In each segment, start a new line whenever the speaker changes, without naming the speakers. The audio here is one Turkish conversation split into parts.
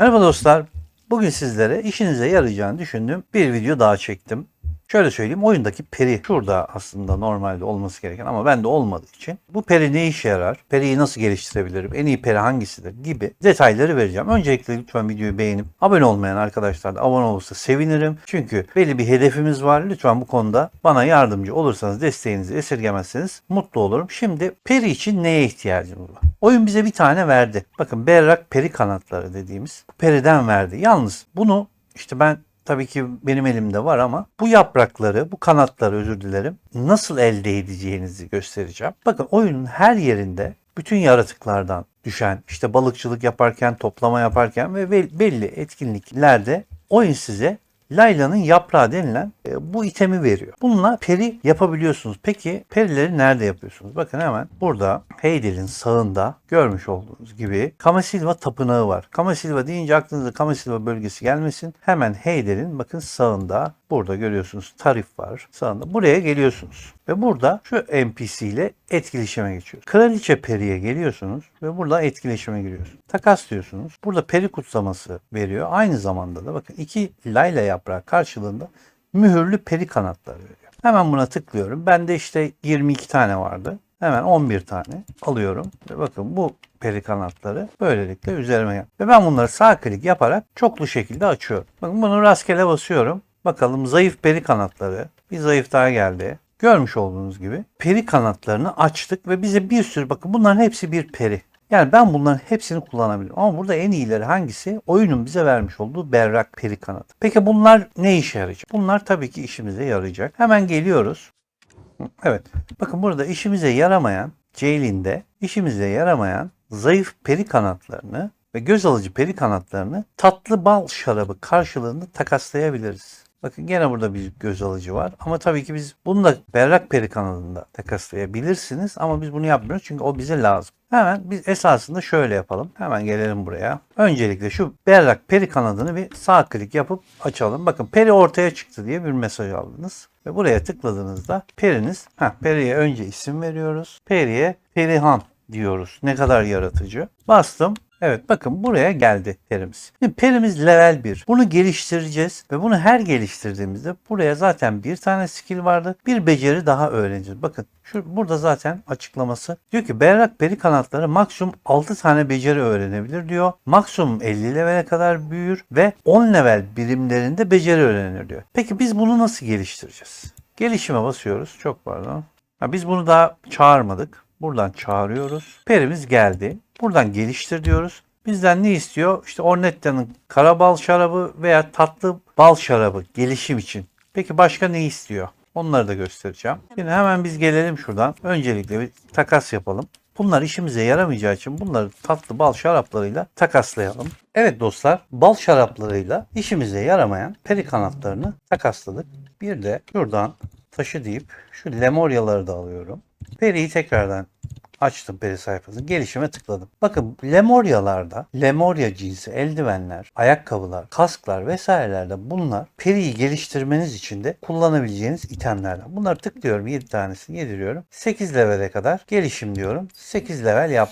Merhaba dostlar. Bugün sizlere işinize yarayacağını düşündüğüm bir video daha çektim. Şöyle söyleyeyim oyundaki peri şurada aslında normalde olması gereken ama bende olmadığı için bu peri ne işe yarar? Periyi nasıl geliştirebilirim? En iyi peri hangisidir? gibi detayları vereceğim. Öncelikle lütfen videoyu beğenip abone olmayan arkadaşlar da abone olursa sevinirim. Çünkü belli bir hedefimiz var. Lütfen bu konuda bana yardımcı olursanız desteğinizi esirgemezseniz mutlu olurum. Şimdi peri için neye ihtiyacımız var? Oyun bize bir tane verdi. Bakın berrak peri kanatları dediğimiz periden verdi. Yalnız bunu işte ben tabii ki benim elimde var ama bu yaprakları, bu kanatları özür dilerim nasıl elde edeceğinizi göstereceğim. Bakın oyunun her yerinde bütün yaratıklardan düşen işte balıkçılık yaparken, toplama yaparken ve bel- belli etkinliklerde oyun size Layla'nın yaprağı denilen e, bu itemi veriyor. Bununla peri yapabiliyorsunuz. Peki perileri nerede yapıyorsunuz? Bakın hemen burada Heydel'in sağında görmüş olduğunuz gibi Kamasilva tapınağı var. Kamasilva deyince aklınıza Kamasilva bölgesi gelmesin. Hemen Heydel'in bakın sağında burada görüyorsunuz tarif var sağında. Buraya geliyorsunuz. Ve burada şu NPC ile etkileşime geçiyoruz. Kraliçe periye geliyorsunuz ve burada etkileşime giriyorsunuz. Takas diyorsunuz. Burada peri kutsaması veriyor. Aynı zamanda da bakın iki layla yaprağı karşılığında mühürlü peri kanatları veriyor. Hemen buna tıklıyorum. Bende işte 22 tane vardı. Hemen 11 tane alıyorum. Ve bakın bu peri kanatları böylelikle üzerime gel. Ve ben bunları sağ klik yaparak çoklu şekilde açıyorum. Bakın bunu rastgele basıyorum. Bakalım zayıf peri kanatları. Bir zayıf daha geldi. Görmüş olduğunuz gibi peri kanatlarını açtık ve bize bir sürü bakın bunların hepsi bir peri. Yani ben bunların hepsini kullanabilirim. Ama burada en iyileri hangisi? Oyunun bize vermiş olduğu berrak peri kanadı. Peki bunlar ne işe yarayacak? Bunlar tabii ki işimize yarayacak. Hemen geliyoruz. Evet. Bakın burada işimize yaramayan Ceylin'de işimize yaramayan zayıf peri kanatlarını ve göz alıcı peri kanatlarını tatlı bal şarabı karşılığında takaslayabiliriz. Bakın gene burada bir göz alıcı var. Ama tabii ki biz bunu da berrak peri kanadında takaslayabilirsiniz. Ama biz bunu yapmıyoruz çünkü o bize lazım. Hemen biz esasında şöyle yapalım. Hemen gelelim buraya. Öncelikle şu berrak peri kanadını bir sağ klik yapıp açalım. Bakın peri ortaya çıktı diye bir mesaj aldınız. Ve buraya tıkladığınızda periniz, heh, periye önce isim veriyoruz. Periye Perihan diyoruz. Ne kadar yaratıcı. Bastım. Evet bakın buraya geldi perimiz. Şimdi perimiz level 1. Bunu geliştireceğiz ve bunu her geliştirdiğimizde buraya zaten bir tane skill vardı. Bir beceri daha öğreneceğiz. Bakın şu burada zaten açıklaması. Diyor ki berrak peri kanatları maksimum 6 tane beceri öğrenebilir diyor. Maksimum 50 levele kadar büyür ve 10 level birimlerinde beceri öğrenir diyor. Peki biz bunu nasıl geliştireceğiz? Gelişime basıyoruz. Çok pardon. Ha, biz bunu daha çağırmadık. Buradan çağırıyoruz. Perimiz geldi. Buradan geliştir diyoruz. Bizden ne istiyor? İşte Ornetta'nın kara bal şarabı veya tatlı bal şarabı gelişim için. Peki başka ne istiyor? Onları da göstereceğim. Şimdi hemen biz gelelim şuradan. Öncelikle bir takas yapalım. Bunlar işimize yaramayacağı için bunları tatlı bal şaraplarıyla takaslayalım. Evet dostlar, bal şaraplarıyla işimize yaramayan peri kanatlarını takasladık. Bir de şuradan taşı deyip şu lemoryaları da alıyorum. Periyi tekrardan açtım peri sayfasını. Gelişime tıkladım. Bakın Lemoryalarda, Lemoria cinsi eldivenler, ayakkabılar, kasklar vesairelerde bunlar periyi geliştirmeniz için de kullanabileceğiniz itemlerden. Bunları tıklıyorum 7 tanesini yediriyorum. 8 levele kadar gelişim diyorum. 8 level yap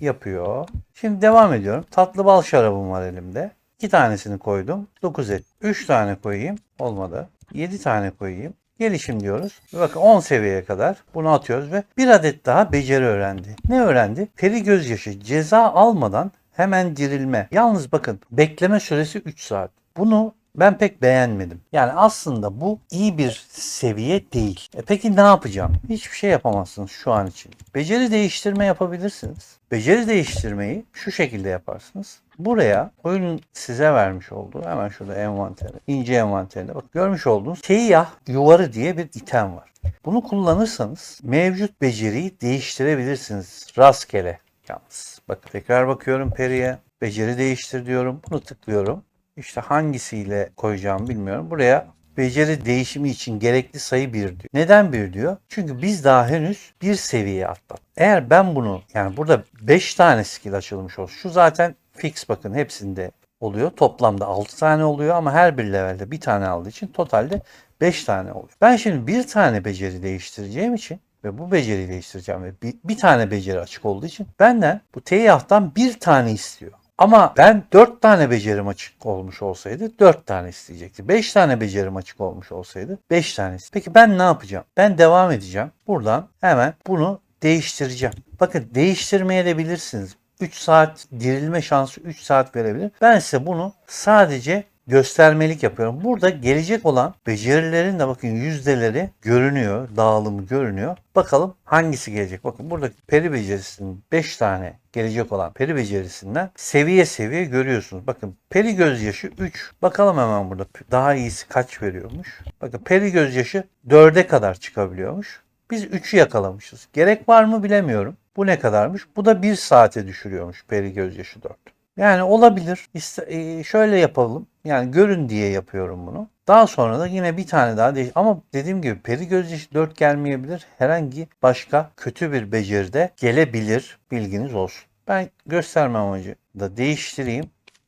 yapıyor. Şimdi devam ediyorum. Tatlı bal şarabım var elimde. 2 tanesini koydum. 9 et. 3 tane koyayım. Olmadı. 7 tane koyayım. Gelişim diyoruz. Bakın 10 seviyeye kadar bunu atıyoruz ve bir adet daha beceri öğrendi. Ne öğrendi? Peri gözyaşı ceza almadan hemen dirilme. Yalnız bakın bekleme süresi 3 saat. Bunu ben pek beğenmedim. Yani aslında bu iyi bir seviye değil. E peki ne yapacağım? Hiçbir şey yapamazsınız şu an için. Beceri değiştirme yapabilirsiniz. Beceri değiştirmeyi şu şekilde yaparsınız. Buraya oyunun size vermiş olduğu hemen şurada envanteri, ince envanterinde bak görmüş olduğunuz seyyah yuvarı diye bir item var. Bunu kullanırsanız mevcut beceriyi değiştirebilirsiniz rastgele yalnız. Bak tekrar bakıyorum periye. Beceri değiştir diyorum. Bunu tıklıyorum. İşte hangisiyle koyacağımı bilmiyorum. Buraya beceri değişimi için gerekli sayı 1 diyor. Neden 1 diyor? Çünkü biz daha henüz bir seviyeye atladık. Eğer ben bunu yani burada 5 tane skill açılmış olsun. Şu zaten fix bakın hepsinde oluyor. Toplamda 6 tane oluyor ama her bir levelde bir tane aldığı için totalde 5 tane oluyor. Ben şimdi bir tane beceri değiştireceğim için ve bu beceriyi değiştireceğim ve bir, bir tane beceri açık olduğu için benden bu teyyahtan bir tane istiyor. Ama ben 4 tane becerim açık olmuş olsaydı 4 tane isteyecekti. 5 tane becerim açık olmuş olsaydı 5 tane isteyecekti. Peki ben ne yapacağım? Ben devam edeceğim. Buradan hemen bunu değiştireceğim. Bakın değiştirmeye de bilirsiniz. 3 saat dirilme şansı 3 saat verebilir. Ben size bunu sadece göstermelik yapıyorum. Burada gelecek olan becerilerin de bakın yüzdeleri görünüyor. Dağılımı görünüyor. Bakalım hangisi gelecek. Bakın burada peri becerisinin 5 tane gelecek olan peri becerisinden seviye seviye görüyorsunuz. Bakın peri gözyaşı 3. Bakalım hemen burada daha iyisi kaç veriyormuş. Bakın peri gözyaşı 4'e kadar çıkabiliyormuş. Biz 3'ü yakalamışız. Gerek var mı bilemiyorum. Bu ne kadarmış? Bu da 1 saate düşürüyormuş peri gözyaşı 4. Yani olabilir. İste- e, şöyle yapalım. Yani görün diye yapıyorum bunu. Daha sonra da yine bir tane daha değiş. Ama dediğim gibi peri gözyaşı 4 gelmeyebilir. Herhangi başka kötü bir beceri de gelebilir. Bilginiz olsun. Ben gösterme amacı da değiştireyim.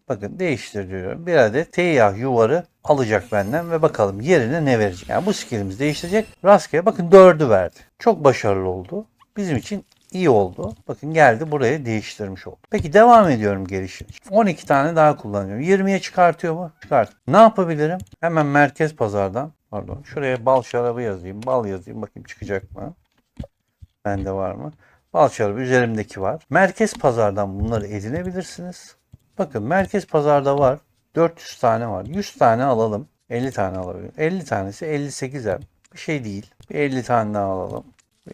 Bakın değiştir diyorum. Bir adet teyyah yuvarı alacak benden ve bakalım yerine ne verecek. Yani bu skillimiz değiştirecek. Rastgele bakın 4'ü verdi. Çok başarılı oldu. Bizim için iyi oldu. Bakın geldi buraya değiştirmiş oldu. Peki devam ediyorum gelişim. 12 tane daha kullanıyorum. 20'ye çıkartıyor mu? Çıkart. Ne yapabilirim? Hemen merkez pazardan pardon şuraya bal şarabı yazayım. Bal yazayım bakayım çıkacak mı? Bende var mı? Bal şarabı üzerimdeki var. Merkez pazardan bunları edinebilirsiniz. Bakın merkez pazarda var. 400 tane var. 100 tane alalım. 50 tane alabilirim. 50 tanesi 58 em. Bir şey değil. Bir 50 tane daha alalım.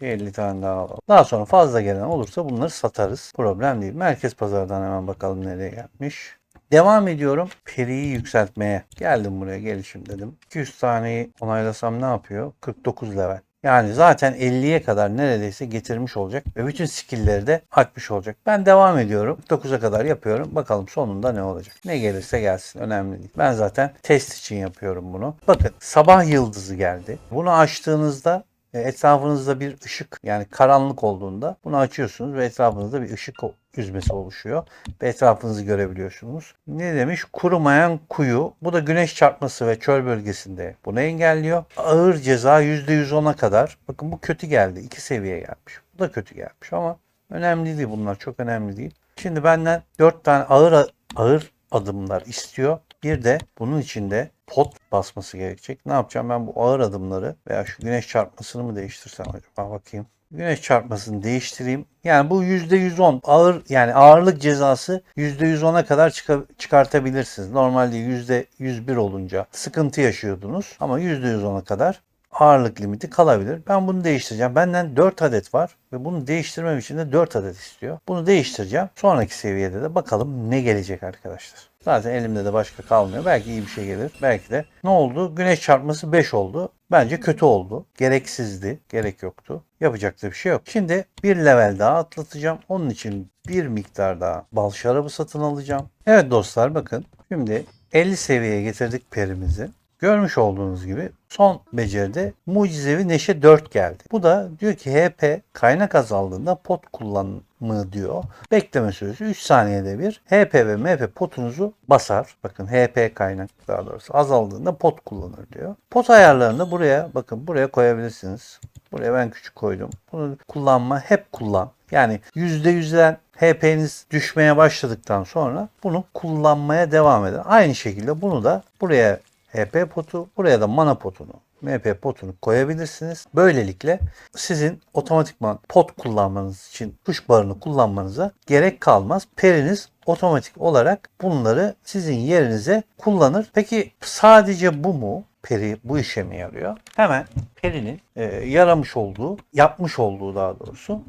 Bir 50 tane daha alalım. Daha sonra fazla gelen olursa bunları satarız. Problem değil. Merkez pazardan hemen bakalım nereye gelmiş. Devam ediyorum. Periyi yükseltmeye. Geldim buraya gelişim dedim. 200 taneyi onaylasam ne yapıyor? 49 level. Yani zaten 50'ye kadar neredeyse getirmiş olacak ve bütün skill'leri de açmış olacak. Ben devam ediyorum. 9'a kadar yapıyorum. Bakalım sonunda ne olacak. Ne gelirse gelsin. Önemli değil. Ben zaten test için yapıyorum bunu. Bakın sabah yıldızı geldi. Bunu açtığınızda etrafınızda bir ışık yani karanlık olduğunda bunu açıyorsunuz ve etrafınızda bir ışık yüzmesi oluşuyor ve etrafınızı görebiliyorsunuz. Ne demiş? Kurumayan kuyu. Bu da güneş çarpması ve çöl bölgesinde bunu engelliyor. Ağır ceza %110'a kadar. Bakın bu kötü geldi. İki seviye gelmiş. Bu da kötü gelmiş ama önemli değil bunlar. Çok önemli değil. Şimdi benden 4 tane ağır ağır adımlar istiyor. Bir de bunun içinde pot basması gerekecek. Ne yapacağım ben bu ağır adımları veya şu güneş çarpmasını mı değiştirsem acaba bakayım. Güneş çarpmasını değiştireyim. Yani bu %110 ağır yani ağırlık cezası %110'a kadar çıka- çıkartabilirsiniz. Normalde %101 olunca sıkıntı yaşıyordunuz ama %110'a kadar ağırlık limiti kalabilir. Ben bunu değiştireceğim. Benden 4 adet var ve bunu değiştirmem için de 4 adet istiyor. Bunu değiştireceğim. Sonraki seviyede de bakalım ne gelecek arkadaşlar. Zaten elimde de başka kalmıyor. Belki iyi bir şey gelir. Belki de ne oldu? Güneş çarpması 5 oldu. Bence kötü oldu. Gereksizdi. Gerek yoktu. Yapacak da bir şey yok. Şimdi bir level daha atlatacağım. Onun için bir miktar daha bal şarabı satın alacağım. Evet dostlar bakın. Şimdi 50 seviyeye getirdik perimizi. Görmüş olduğunuz gibi son beceride mucizevi neşe 4 geldi. Bu da diyor ki HP kaynak azaldığında pot kullanımı diyor. Bekleme süresi 3 saniyede bir HP ve MP potunuzu basar. Bakın HP kaynak daha doğrusu azaldığında pot kullanır diyor. Pot ayarlarını buraya bakın buraya koyabilirsiniz. Buraya ben küçük koydum. Bunu kullanma hep kullan. Yani %100'den HP'niz düşmeye başladıktan sonra bunu kullanmaya devam eder. Aynı şekilde bunu da buraya HP potu, buraya da mana potunu, MP potunu koyabilirsiniz. Böylelikle sizin otomatikman pot kullanmanız için tuş barını kullanmanıza gerek kalmaz. Periniz otomatik olarak bunları sizin yerinize kullanır. Peki sadece bu mu? Peri bu işe mi yarıyor? Hemen perinin e, yaramış olduğu, yapmış olduğu daha doğrusu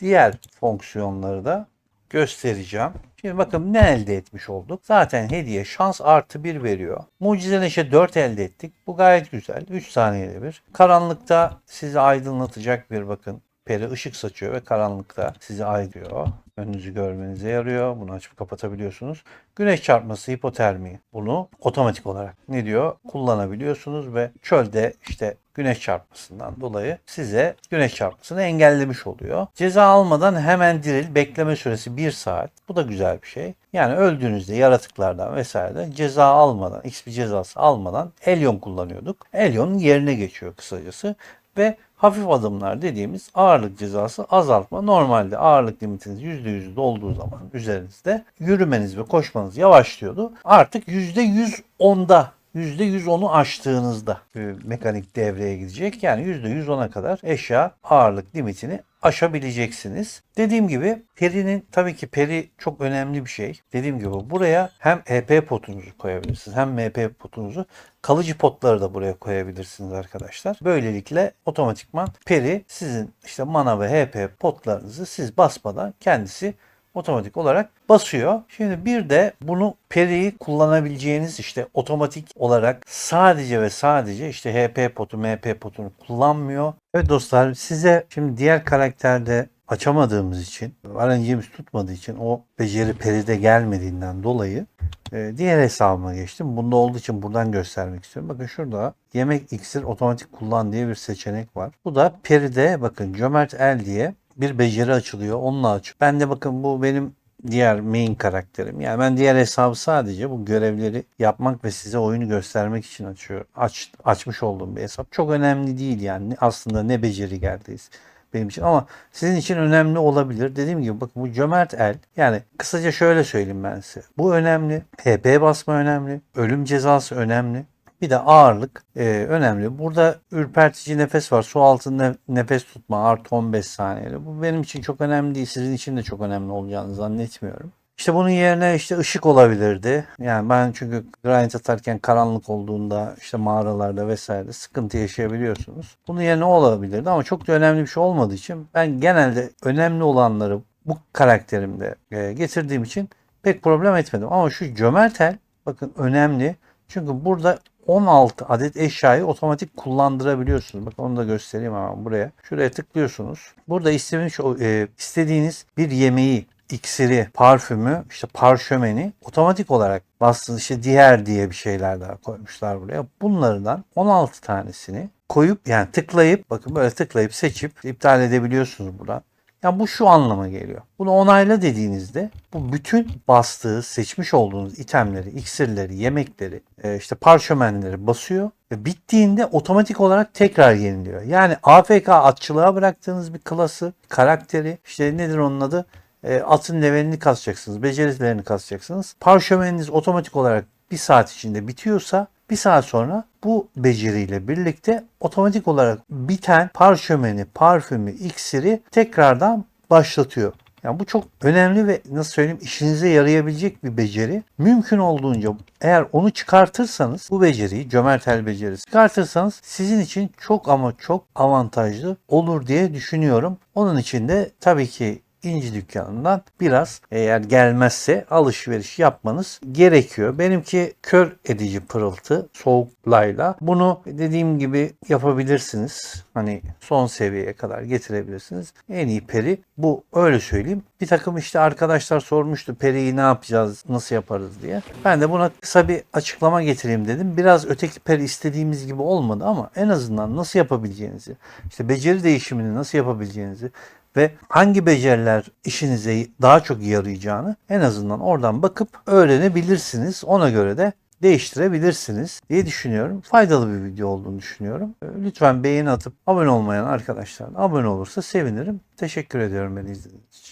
diğer fonksiyonları da göstereceğim. Şimdi bakın ne elde etmiş olduk? Zaten hediye şans artı 1 veriyor. Mucize neşe 4 elde ettik. Bu gayet güzel. 3 saniyede bir. Karanlıkta sizi aydınlatacak bir bakın. Peri ışık saçıyor ve karanlıkta sizi aydıyor. Önünüzü görmenize yarıyor. Bunu açıp kapatabiliyorsunuz. Güneş çarpması, hipotermi. Bunu otomatik olarak ne diyor? Kullanabiliyorsunuz ve çölde işte güneş çarpmasından dolayı size güneş çarpmasını engellemiş oluyor. Ceza almadan hemen diril. Bekleme süresi 1 saat. Bu da güzel bir şey. Yani öldüğünüzde yaratıklardan vesaire ceza almadan, XP cezası almadan Elyon kullanıyorduk. Elyon'un yerine geçiyor kısacası. ve hafif adımlar dediğimiz ağırlık cezası azaltma. Normalde ağırlık limitiniz %100 olduğu zaman üzerinizde yürümeniz ve koşmanız yavaşlıyordu. Artık %110'da %110'u aştığınızda bir mekanik devreye gidecek. Yani %110'a kadar eşya ağırlık limitini aşabileceksiniz. Dediğim gibi perinin tabii ki peri çok önemli bir şey. Dediğim gibi buraya hem EP potunuzu koyabilirsiniz hem MP potunuzu kalıcı potları da buraya koyabilirsiniz arkadaşlar. Böylelikle otomatikman peri sizin işte mana ve HP potlarınızı siz basmadan kendisi otomatik olarak basıyor. Şimdi bir de bunu periyi kullanabileceğiniz işte otomatik olarak sadece ve sadece işte HP potu, MP potunu kullanmıyor. Evet dostlar size şimdi diğer karakterde açamadığımız için, RNG'miz tutmadığı için o beceri peride gelmediğinden dolayı e, diğer hesabıma geçtim. Bunda olduğu için buradan göstermek istiyorum. Bakın şurada yemek iksir otomatik kullan diye bir seçenek var. Bu da peride bakın cömert el diye bir beceri açılıyor. Onunla aç. Ben de bakın bu benim diğer main karakterim. Yani ben diğer hesabı sadece bu görevleri yapmak ve size oyunu göstermek için açıyor. Aç, açmış olduğum bir hesap. Çok önemli değil yani aslında ne beceri geldiyiz benim için ama sizin için önemli olabilir. Dediğim gibi bakın bu cömert el yani kısaca şöyle söyleyeyim ben size. Bu önemli. PP basma önemli. Ölüm cezası önemli. Bir de ağırlık e, önemli. Burada ürpertici nefes var. Su altında nefes tutma artı 15 saniyeli. Bu benim için çok önemli değil. Sizin için de çok önemli olacağını zannetmiyorum. İşte bunun yerine işte ışık olabilirdi. Yani ben çünkü grind atarken karanlık olduğunda işte mağaralarda vesaire sıkıntı yaşayabiliyorsunuz. Bunun yerine olabilirdi ama çok da önemli bir şey olmadığı için ben genelde önemli olanları bu karakterimde e, getirdiğim için pek problem etmedim. Ama şu cömert el bakın önemli. Çünkü burada 16 adet eşyayı otomatik kullandırabiliyorsunuz. Bakın onu da göstereyim hemen buraya. Şuraya tıklıyorsunuz. Burada istediğiniz, e, istediğiniz bir yemeği iksiri, parfümü, işte parşömeni otomatik olarak bastığınız işte diğer diye bir şeyler daha koymuşlar buraya. Bunlardan 16 tanesini koyup yani tıklayıp bakın böyle tıklayıp seçip iptal edebiliyorsunuz buradan. Yani bu şu anlama geliyor. Bunu onayla dediğinizde bu bütün bastığı, seçmiş olduğunuz itemleri, iksirleri, yemekleri, e, işte parşömenleri basıyor ve bittiğinde otomatik olarak tekrar yeniliyor. Yani AFK atçılığa bıraktığınız bir klası, karakteri, işte nedir onun adı? E, atın levelini kasacaksınız, becerilerini kasacaksınız. Parşömeniniz otomatik olarak bir saat içinde bitiyorsa bir saat sonra bu beceriyle birlikte otomatik olarak biten parşömeni, parfümü, iksiri tekrardan başlatıyor. Yani bu çok önemli ve nasıl söyleyeyim işinize yarayabilecek bir beceri. Mümkün olduğunca eğer onu çıkartırsanız bu beceriyi cömert el becerisi çıkartırsanız sizin için çok ama çok avantajlı olur diye düşünüyorum. Onun için de tabii ki İnci dükkanından biraz eğer gelmezse alışveriş yapmanız gerekiyor. Benimki kör edici pırıltı soğuk layla. Bunu dediğim gibi yapabilirsiniz. Hani son seviyeye kadar getirebilirsiniz. En iyi peri bu öyle söyleyeyim. Bir takım işte arkadaşlar sormuştu periyi ne yapacağız, nasıl yaparız diye. Ben de buna kısa bir açıklama getireyim dedim. Biraz öteki peri istediğimiz gibi olmadı ama en azından nasıl yapabileceğinizi, işte beceri değişimini nasıl yapabileceğinizi ve hangi beceriler işinize daha çok yarayacağını en azından oradan bakıp öğrenebilirsiniz. Ona göre de değiştirebilirsiniz diye düşünüyorum. Faydalı bir video olduğunu düşünüyorum. Lütfen beğeni atıp abone olmayan arkadaşlar abone olursa sevinirim. Teşekkür ediyorum beni izlediğiniz için.